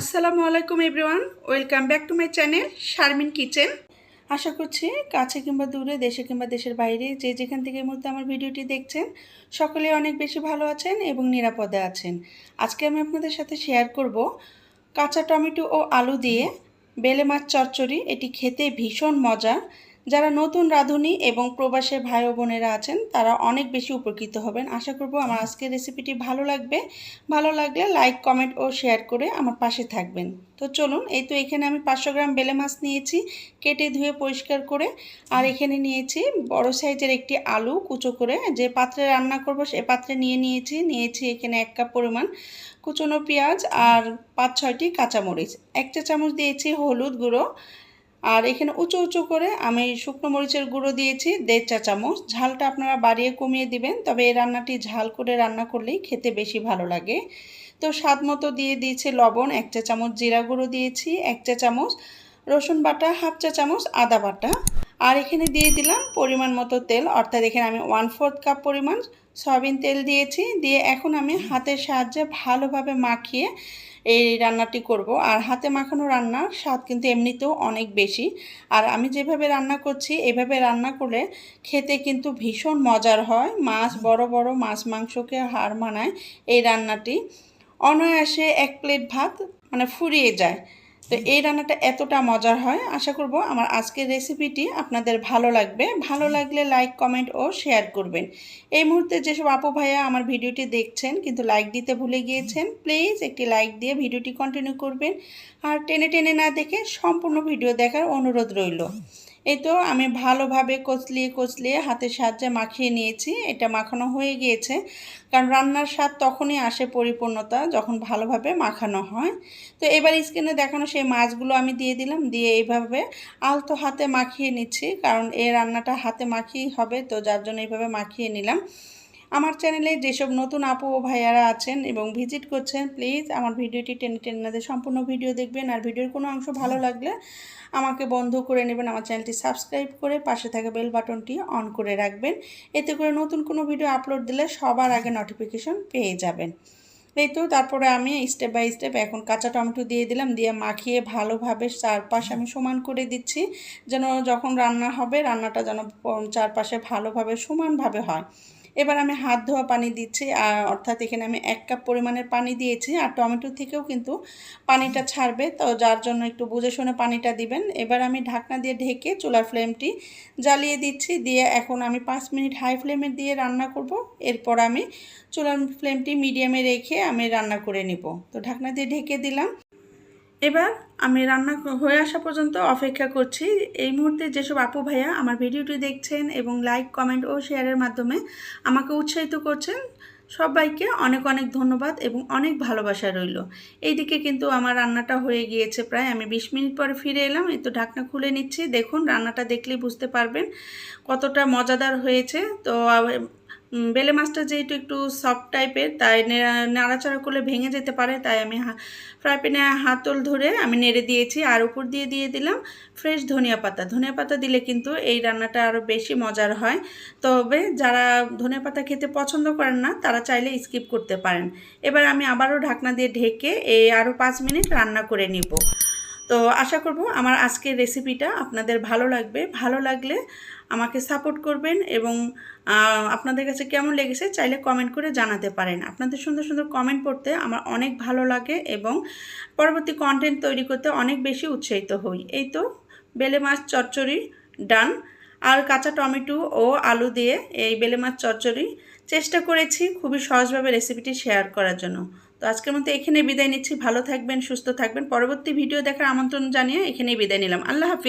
আসসালামু আলাইকুম everyone welcome back to my channel Sharmin kitchen আশা করছি কাছে কিংবা দূরে, দেশে কিংবা দেশের বাইরে, যে যেখান থেকে মধ্যে আমার ভিডিওটি দেখছেন, সকলে অনেক বেশি ভালো আছেন এবং নিরাপদে আছেন। আজকে আমি আপনাদের সাথে শেয়ার করব কাঁচা টমেটো ও আলু দিয়ে বেলে মাছ চচ্চড়ি। এটি খেতে ভীষণ মজা। যারা নতুন রাঁধুনি এবং প্রবাসের ভাই ও বোনেরা আছেন, তারা অনেক বেশি উপকৃত হবেন। আশা করব আমার আজকের রেসিপিটি ভালো লাগবে। ভালো লাগলে লাইক কমেন্ট ও শেয়ার করে আমার পাশে থাকবেন। তো চলুন, এই তো এখানে আমি পাঁচশো গ্রাম বেলে মাছ নিয়েছি, কেটে ধুয়ে পরিষ্কার করে। আর এখানে নিয়েছি বড় সাইজের একটি আলু কুচো করে। যে পাত্রে রান্না করব, সে পাত্রে নিয়ে নিয়েছি। নিয়েছি এখানে এক কাপ পরিমাণ কুচনো পেঁয়াজ আর পাঁচ ছয়টি কাঁচামরিচ। এক চা চামচ দিয়েছি হলুদ গুঁড়ো। আর এখানে উঁচু উঁচু করে আমি শুকনো মরিচের গুঁড়ো দিয়েছি, দেড় চা চামচ। ঝালটা আপনারা বাড়িয়ে কমিয়ে দিবেন, তবে এই রান্নাটি ঝাল করে রান্না করলেই খেতে বেশি ভালো লাগে। তো স্বাদ মতো দিয়ে দিয়েছি লবণ, এক চা চামচ জিরা গুঁড়ো দিয়েছি, এক চা চামচ রসুন বাটা, হাফ চা চামচ আদা বাটা। আর এখানে দিয়ে দিলাম পরিমাণ মতো তেল। অর্থাৎ এখানে আমি ওয়ান ফোর্থ কাপ পরিমাণ সয়াবিন তেল দিয়েছি। দিয়ে এখন আমি হাতের সাহায্যে ভালোভাবে মাখিয়ে এই রান্নাটি করব। আর হাতে মাখানো রান্নার স্বাদ কিন্তু এমনিতেও অনেক বেশি। আর আমি যেভাবে রান্না করছি, এভাবে রান্না করলে খেতে কিন্তু ভীষণ মজার হয়। মাছ, বড় বড় মাছ মাংসকে হার মানায় এই রান্নাটি। অনায়াসে এক প্লেট ভাত মানে ফুরিয়ে যায়। তো এই রান্নাটা এতটা মজার হয়। আশা করব আমার আজকের রেসিপিটি আপনাদের ভালো লাগবে। ভালো লাগলে লাইক কমেন্ট ও শেয়ার করবেন। এই মুহূর্তে যেসব আপু ভাইয়া আমার ভিডিওটি দেখছেন কিন্তু লাইক দিতে ভুলে গিয়েছেন প্লিজ একটি লাইক দিয়ে ভিডিওটি কন্টিনিউ করবেন। আর টেনে টেনে না দেখে সম্পূর্ণ ভিডিও দেখার অনুরোধ রইল। এই তো আমি ভালোভাবে কচলিয়ে কচলিয়ে হাতের সাহায্যে মাখিয়ে নিয়েছি। এটা মাখানো হয়ে গিয়েছে। কারণ রান্নার স্বাদ তখনই আসে পরিপূর্ণতা যখন ভালোভাবে মাখানো হয়। তো এবার স্কিনে দেখানো সেই মাছগুলো আমি দিয়ে দিলাম। দিয়ে এইভাবে আলতো হাতে মাখিয়ে নিচ্ছি। কারণ এই রান্নাটা হাতে মাখিয়েই হবে। তো যার জন্য এইভাবে মাখিয়ে নিলাম। আমার চ্যানেলে যেসব নতুন আপু ও ভাইয়ারা আছেন এবং ভিজিট করছেন, প্লিজ আমার ভিডিওটি টেনে টেনে সম্পূর্ণ ভিডিও দেখবেন। আর ভিডিওর কোনো অংশ ভালো লাগলে আমাকে বন্ধ করে নেবেন, আমার চ্যানেলটি সাবস্ক্রাইব করে পাশে থাকা বেল বাটনটি অন করে রাখবেন। এতে করে নতুন কোনো ভিডিও আপলোড দিলে সবার আগে নোটিফিকেশন পেয়ে যাবেন। এই তো, তারপরে আমি স্টেপ বাই স্টেপ এখন কাঁচা টমেটো দিয়ে দিলাম, দিয়ে মাখিয়ে ভালোভাবে চারপাশ আমি সমান করে দিচ্ছি, যেন যখন রান্না হবে, রান্নাটা যেন চারপাশে ভালোভাবে সমানভাবে হয়। এবার আমি হাত ধোয়া পানি দিচ্ছি, আর অর্থাৎ এখানে আমি এক কাপ পরিমাণের পানি দিয়েছি, আর টমেটো থেকেও কিন্তু পানিটা ছাড়বে, তো যার জন্য একটু বুঝে শুনে পানিটা দিবেন। এবার আমি ঢাকনা দিয়ে ঢেকে চুলার ফ্লেমটি জ্বালিয়ে দিচ্ছি, দিয়ে এখন আমি পাঁচ মিনিট হাই ফ্লেমে দিয়ে রান্না করব। এরপর আমি চুলার ফ্লেমটি মিডিয়ামে রেখে আমি রান্না করে নিব। তো ঢাকনা দিয়ে ঢেকে দিলাম। এবার আমি রান্না হয়ে আসা পর্যন্ত অপেক্ষা করছি। এই মুহূর্তে যেসব আপু ভাইয়া আমার ভিডিওটি দেখছেন এবং লাইক, কমেন্ট ও শেয়ারের মাধ্যমে আমাকে উৎসাহিত করছেন, সবাইকে অনেক অনেক ধন্যবাদ এবং অনেক ভালোবাসা রইল। এইদিকে কিন্তু আমার রান্নাটা হয়ে গিয়েছে প্রায়, আমি বিশ মিনিট পরে ফিরে এলাম, এই তো ঢাকনা খুলে নিচ্ছি। দেখুন, রান্নাটা দেখলেই বুঝতে পারবেন কতটা মজাদার হয়েছে। তো বেলে মাছটা যেহেতু একটু সফট টাইপের তাই নাড়াচাড়া করলে ভেঙে যেতে পারে, তাই আমি ফ্রাই প্যানে হাতল ধরে আমি নেড়ে দিয়েছি, আর উপর দিয়ে দিয়ে দিলাম ফ্রেশ ধনিয়া পাতা। ধনিয়া পাতা দিলে কিন্তু এই রান্নাটা আরও বেশি মজার হয়। তবে যারা ধনিয়া পাতা খেতে পছন্দ করেন না, তারা চাইলে স্কিপ করতে পারেন। এবার আমি আবারও ঢাকনা দিয়ে ঢেকে এই আরও পাঁচ মিনিট রান্না করে নিব। তো আশা করব আমার আজকের রেসিপিটা আপনাদের ভালো লাগবে। ভালো লাগলে আমাকে সাপোর্ট করবেন এবং আপনাদের কাছে কেমন লেগেছে চাইলে কমেন্ট করে জানাতে পারেন। আপনাদের সুন্দর সুন্দর কমেন্ট পড়তে আমার অনেক ভালো লাগে এবং পরবর্তী কন্টেন্ট তৈরি করতে অনেক বেশি উৎসাহিত হই। এই তো, বেলে মাছ চচ্চড়ি ডান আর কাঁচা টমেটো ও আলু দিয়ে এই বেলে মাছ চচ্চড়ি চেষ্টা করেছি খুবই সহজভাবে রেসিপিটি শেয়ার করার জন্য। তো আজকের মতো এখানে বিদায় নিচ্ছি। ভালো থাকবেন, সুস্থ থাকবেন। পরবর্তী ভিডিও দেখার আমন্ত্রণ জানিয়ে এখানেই বিদায় নিলাম। আল্লাহ হাফিজ।